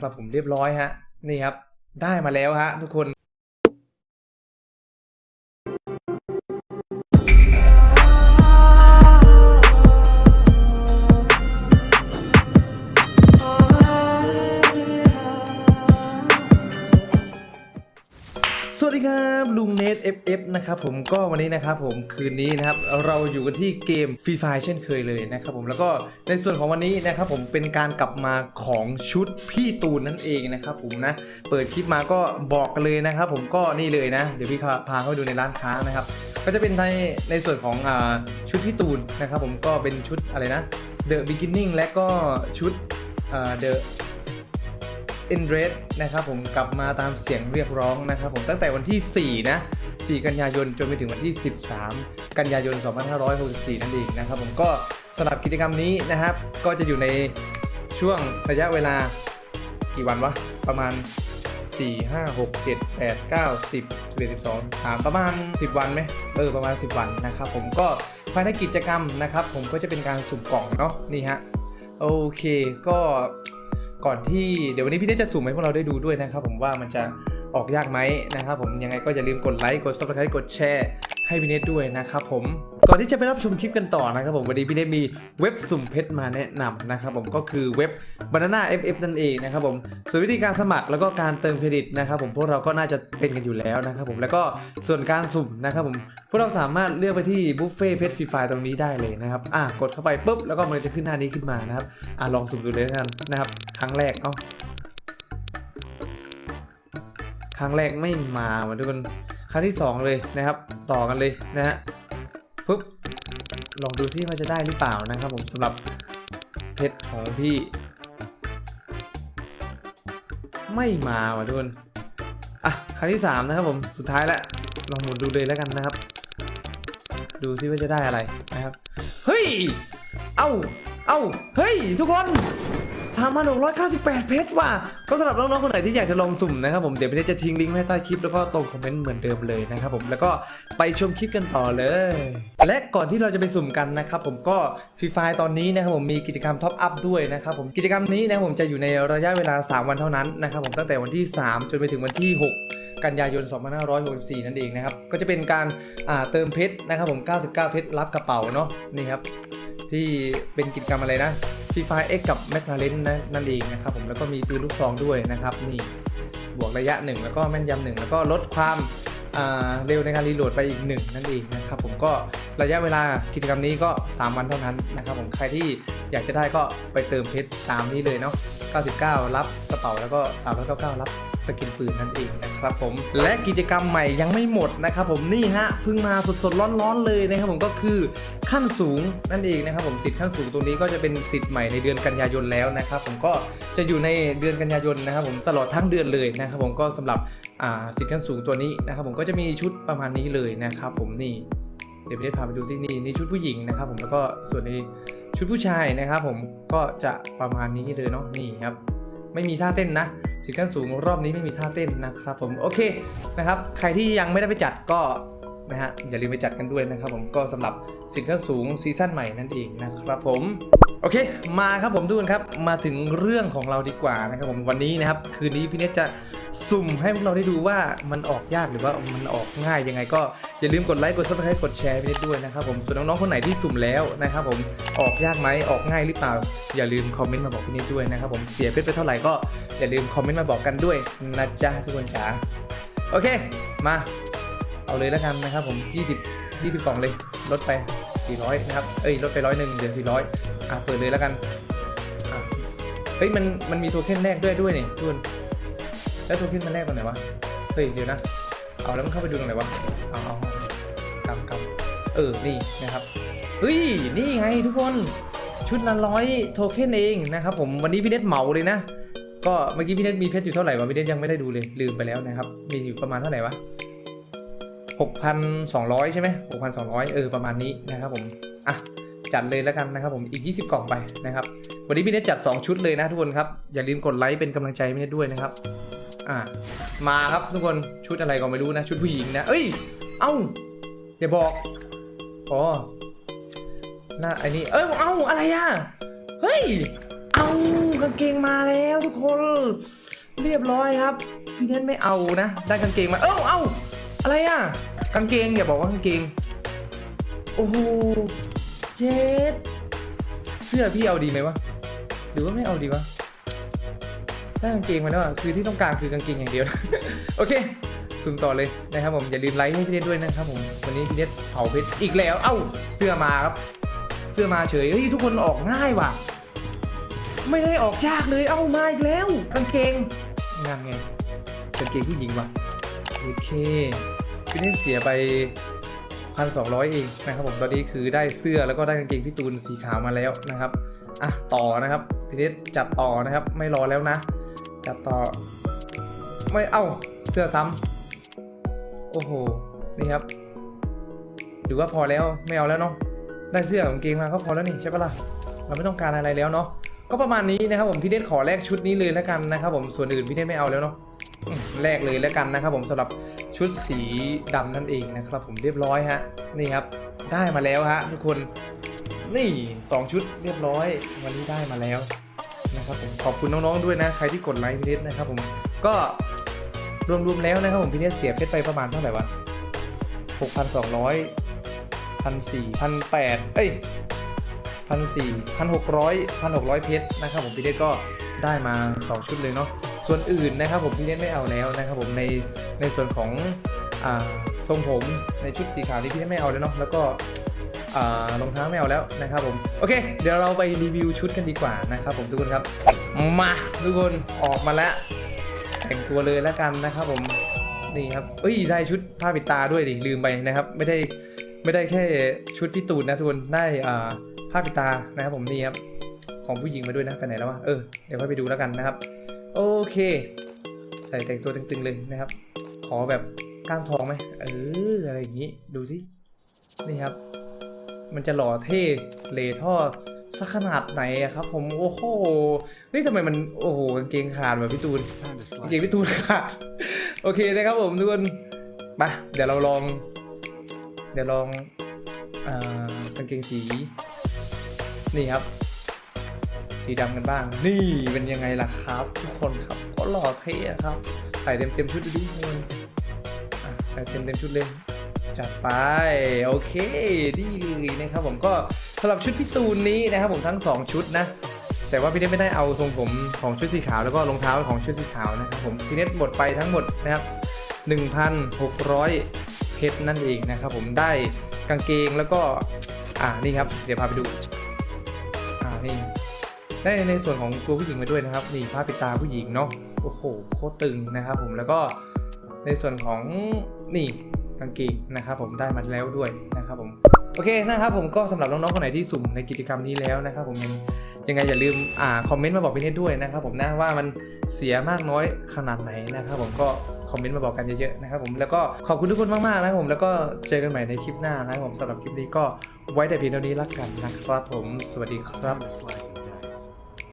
ครับผมเรียบร้อยฮะนี่ครับได้มาแล้วฮะทุกคน สวัสดีครับลุงเนท FF นะครับผมก็วันนี้นะครับผมคืนนี้นะครับเราอยู่กันที่เกมฟรีไฟเช่นเคยเลยนะครับผมแล้วก็ในส่วนของวันนี้นะครับผมเป็นการกลับมาของชุดพี่ตูนนั่นเองนะครับผมนะเปิดคลิปมาก็บอกกันเลยนะครับผมก็นี่เลยนะ เดี๋ยวพี่พาเข้าไปดูในร้านค้านะครับก็จะเป็นในในส่วนของอาชุดพี่ตูนนะครับผมก็เป็นชุดอะไรนะ The Beginning และก็ชุดอ่า The เอ็น เรสนะครับผมกลับมาตามเสียงเรียกร้องนะครับผมตั้งแต่วันที่ 4 นะ 4 กันยายนจนไปถึงวันที่ 13 กันยายน 2564 นั่นเองนะครับผมก็สำหรับกิจกรรมนี้นะครับ ก็จะอยู่ในช่วงระยะเวลากี่วันวะ ประมาณ 4 5 6 7 8 9 10 11 12 3ประมาณ 10 วันไหมเออประมาณ 10 วันนะครับผมก็ภายในกิจกรรมนะครับ ผมก็จะเป็นการสุ่มกล่องเนาะนี่ฮะโอเคก็ ก่อนที่เดี๋ยววันนี้พี่เนทจะสุ่มให้พวกเราได้ดูด้วยนะครับผมว่ามันจะออกยากไหมนะครับผมยังไงก็อย่าลืมกดไลค์กด subscribe กดแชร์ให้พี่เนทด้วยนะครับผมก่อนที่จะไปรับชมคลิปกันต่อนะครับผมวันนี้พี่เนทมีเว็บสุ่มเพชรมาแนะนำนะครับผมก็คือเว็บ Banana FF นั่นเองนะครับผมส่วนวิธีการสมัครแล้วก็การเติมเครดิตนะครับผมพวกเราก็น่าจะเป็นกันอยู่แล้วนะครับผมแล้วก็ส่วนการสุ่มนะครับผมพวกเราสามารถเลือกไปที่บุฟเฟ่เพชรฟรีไฟตรงนี้ได้เลยนะครับอะกดเข้าไปปุ๊บแล้วก็มันจะขึ้นหน้านี้ขึ้นมานะครับอะลองสุ่มดูเลยกันนะครับ ครั้งแรกเนาครั้งแรกไม่มาว่ะทุกคนครั้งที่สองเลยนะครับ ต่อกันเลยนะฮะปุ๊บลองดูซิว่าจะได้หรือเปล่านะครับผมสำหรับเพชรของพี่ ไม่มาว่ะทุกคนอะครั้งที่สามนะครับผมสุดท้ายแล้วลองหมุนดูเลยแล้วกันนะครับ ดูซิว่าจะได้อะไรนะครับ เฮ้ย เอ้า เอ้า เฮ้ย ทุกคน 3,698 เพชรว่ะ ก็สำหรับน้องๆคนไหนที่อยากจะลองสุ่มนะครับผม เดี๋ยวพี่เนจะทิ้งลิงก์ไว้ใต้คลิปแล้วก็ตรงคอมเมนต์เหมือนเดิมเลยนะครับผม แล้วก็ไปชมคลิปกันต่อเลย และก่อนที่เราจะไปสุ่มกันนะครับผมก็ฟรีไฟตอนนี้นะครับผมมีกิจกรรมท็อปอัพด้วยนะครับผม กิจกรรมนี้นะครับผมจะอยู่ในระยะเวลา 3 วันเท่านั้นนะครับผมตั้งแต่วันที่ 3 จนไปถึงวันที่ 6กันยายน 2564 นั่นเองนะครับ ก็จะเป็นการาเติมเพชรนะครับผม 99 เพชรรับกระเป๋าเนาะ นี่ครับ ที่เป็นกิจกรรมอะไรนะ ฟีไฟเอ็กกับแมคลาเรนนะนั่นเองนะครับผมแล้วก็มีปืนลูกซองด้วยนะครับนี่บวกระยะ 1 แล้วก็แม่นยำหนึ่งแล้วก็ลดความเร็วในการรีโหลดไปอีก 1 นั่นเองนะครับผมก็ระยะเวลากิจกรรมนี้ก็ 3 วันเท่านั้นนะครับผมใครที่อยากจะได้ก็ไปเติมเพชรตามนี้เลยเนาะ99 รับกระเป๋าแล้วก็399รับ สกินปืนนั่นเองนะครับผม และกิจกรรมใหม่ยังไม่หมดนะครับผมนี่ฮะเพิ่งมาสดๆร้อนๆเลยนะครับผมก็คือขั้นสูงนั่นเองนะครับผมสิทธิ์ขั้นสูงตัวนี้ก็จะเป็นสิทธิ์ใหม่ในเดือนกันยายนแล้วนะครับผมก็จะอยู่ในเดือนกันยายนนะครับผมตลอดทั้งเดือนเลยนะครับผมก็สำหรับสิทธิ์ขั้นสูงตัวนี้นะครับผมก็จะมีชุดประมาณนี้เลยนะครับผมนี่เดี๋ยวไปได้พาไปดูซินี่นี่ชุดผู้หญิงนะครับผมแล้วก็ส่วนในชุดผู้ชายนะครับผมก็จะประมาณนี้เลยเนาะนี่ครับไม่มีท่าเต้นนะ สิทธิ์ขั้นสูงรอบนี้ไม่มีท่าเต้นนะครับผมโอเคนะครับใครที่ยังไม่ได้ไปจัดก็นะฮะอย่าลืมไปจัดกันด้วยนะครับผมก็สำหรับสินค้นสูงซีซั่นใหม่นั่นเองนะครับผม โอเค มาครับผมทุกคนครับ มาถึงเรื่องของเราดีกว่านะครับผมวันนี้นะครับ คืนนี้พี่เนทจะสุ่มให้พวกเราได้ดูว่ามันออกยากหรือว่ามันออกง่ายยังไงก็อย่าลืมกดไลค์กดซับสไครต์กดแชร์พี่เนทด้วยนะครับผมส่วนน้องๆคนไหนที่สุ่มแล้วนะครับผมออกยากไหมออกง่ายหรือเปล่า อย่าลืมคอมเมนต์มาบอกพี่เนทด้วยนะครับผมเสียเพชรไปเท่าไหร่ก็อย่าลืมคอมเมนต์มาบอกกันด้วยนะจ๊ะทุกคนจ๋าโอเค มา เอาเลยแล้วกันนะครับผม 20 20กล่องเลยลดไป 400นะครับ เอ้ยลดไปร้อยหนึ่งเดือน400อะเปิดเลยแล้วกันอะเฮ้ยมันมันมีโทเค็นแรกด้วยด้วยนี่ทุกคนแล้วโทเค็นมันแรกตรงไหนวะ เฮ้ยเดี๋ยวนะ เอาแล้วมันเข้าไปดูตรงไหนวะ เอาเอากำกำเออ นี่นะครับ เฮ้ย นี่ไงทุกคน ชุดละร้อยโทเค็นเองนะครับผม วันนี้พี่เน็ตเหมาเลยนะก็เมื่อกี้พี่เน็ตมีเพชรอยู่เท่าไหร่วะพี่เน็ตยังไม่ได้ดูเลยลืมไปแล้วนะครับ มีอยู่ประมาณเท่าไหร่วะ 6,200 ใช่ไหม6,200 เออ ประมาณนี้นะครับผม อะ จัดเลยแล้วกันนะครับผม อีก 20 กล่องไปนะครับ วันนี้พี่เน็ตจัด 2 ชุดเลยนะทุกคนครับ อย่าลืมกดไลค์เป็นกำลังใจพี่เน็ตด้วยนะครับ อะมาครับทุกคน ชุดอะไรก็ไม่รู้นะ ชุดผู้หญิงนะ เอ้ย เอ้า อย่าบอก อ๋อ หน้าไอ้นี่ เอ้ย เอ้า อะไรอะเฮ้ย เอ้ากางเกงมาแล้วทุกคน เรียบร้อยครับ พี่เน้นไม่เอานะ ได้กางเกงมา เอ้า เอ้า อะไรอะ กางเกงอย่าบอกว่ากางเกง โอ้โหเย็ดเสื้อพี่เอาดีไหมวะ หรือว่าไม่เอาดีวะได้กางเกงมาแล้วอะ คือที่ต้องการคือกางเกงอย่างเดียว โอเคซูมต่อเลยนะครับผม อย่าลืมไลค์ให้พี่เนทด้วยนะครับผม วันนี้พี่เนทเผาเพชรอีกแล้ว เอ้า เสื้อมาครับ เสื้อมาเฉย เฮ้ยทุกคนออกง่ายว่ะ ไม่ได้ออกยากเลย เอ้ามาอีกแล้ว กางเกงงานไงกางเกงผู้หญิงว่ะ โอเคพี่เนทเสียไปพันสองร้อยเองนะครับผมตอนนี้คือได้เสื้อแล้วก็ได้กางเกงพี่ตูนสีขาวมาแล้วนะครับอะต่อนะครับพี่เนทจัดต่อนะครับ ไม่รอแล้วนะ จัดต่อ ไม่เอ้าเสื้อซ้ำโอ้โหนี่ครับหรือว่าพอแล้วไม่เอาแล้วเนาะได้เสื้อกางเกงมาก็พอแล้วนี่ใช่ปะล่ะเราไม่ต้องการอะไรแล้วเนาะก็ประมาณนี้นะครับผมพี่เนทขอแลกชุดนี้เลยแล้วกันนะครับผมส่วนอื่นพี่เนทไม่เอาแล้วเนาะ แลกเลยแล้วกันนะครับผมสำหรับชุดสีดำนั่นเองนะครับผมเรียบร้อยฮะนี่ครับได้มาแล้วฮะทุกคนนี่สองชุดเรียบร้อย วันนี้ได้มาแล้วนะครับผมขอบคุณน้องๆด้วยนะใครที่กดไลค์พี่เนทนะครับผมก็รวมๆแล้วนะครับผมพี่เนทเสียเพชรไปประมาณเท่าไหร่วะหกพันสองร้อยพันสี่พันแปดเอ้ยพันสี่พันหกร้อยพันหกร้อยเพชรนะครับผมพี่เนทก็ได้มา 2 ชุดเลยเนาะ ส่วนอื่นนะครับผมพี่เนทไม่เอาแล้วนะครับผมในในส่วนของอทรงผมในชุดสีขาวนี่พี่เนทไม่เอาแล้วเนาะแล้วก็รองเท้าไม่เอาแล้วนะครับผมโอเค เดี๋ยวเราไปรีวิวชุดกันดีกว่านะครับผมทุกคนครับมาทุกคนออกมาแล้วแต่งตัวเลยแล้วกันนะครับผมนี่ครับเอ้ยได้ชุดผ้าปิดตาด้วยดิลืมไปนะครับ ไม่ได้ไม่ได้แค่ชุดพี่ตูนนะทุกคนได้อ่าผ้าปิดตานะครับผมนี่ครับของผู้หญิงมาด้วยนะไปไหนแล้ววะเออเดี๋ยวค่อยไปดูแล้วกันนะครับ โอเค ใส่แต่งตัวตึงๆเลยนะครับ ขอแบบก้านทองไหมเอออะไรอย่างนี้ดูสินี่ครับ มันจะหล่อเท่เลท่อสักขนาดไหนอะครับ ผมโอ้โหนี่ทำไมมันโอ้โหกางเกงขาดแบบพี่ตูนกางเกงพี่ตูนขาดโอเคนะครับผมทุกคนไปเดี๋ยวเราลอง เดี๋ยวลองอากางเกงสี นี่ครับ สีดำกันบ้าง นี่เป็นยังไงล่ะครับ ทุกคนครับก็หล่อเท่ครับใส่เต็มเต็มชุดดูดิทุกคนใส่เต็มเต็มชุดเลยจัดไป โอเคดีเลยนะครับผมก็สำหรับชุดพี่ตูนนี้นะครับผมทั้ง 2 ชุดนะ แต่ว่าพี่เน็ตไม่ได้เอาทรงผมของชุดสีขาวแล้วก็รองเท้าของชุดสีขาวนะครับผมพี่เน็ตหมดไปทั้งหมดนะครับ1,600เพชรนั่นเองนะครับผมได้กางเกงแล้วก็อ่านี่ครับ เดี๋ยวพาไปดูอ่านี่ ได้ในส่วนของตัวผู้หญิงมาด้วยนะครับนี่ผ้าปิดตาผู้หญิงเนาะโอ้โหโคตรตึงนะครับผมแล้วก็ในส่วนของนี่กางเกงนะครับผมได้มาแล้วด้วยนะครับผมโอเคนะครับผมก็สำหรับน้องๆคนไหนที่สุ่มในกิจกรรมนี้แล้วนะครับผมยังยังไงอย่าลืมอ่าคอมเมนต์มาบอกพี่เนทด้วยนะครับผมนะว่ามันเสียมากน้อยขนาดไหนนะครับผมก็คอมเมนต์มาบอกกันเยอะๆนะครับผมแล้วก็ขอบคุณทุกคนมากๆนะครับผมแล้วก็เจอกันใหม่ในคลิปหน้านะครับผมสำหรับคลิปนี้ก็ไว้แต่เพียงเท่านี้ละกันนะครับผมสวัสดีครับ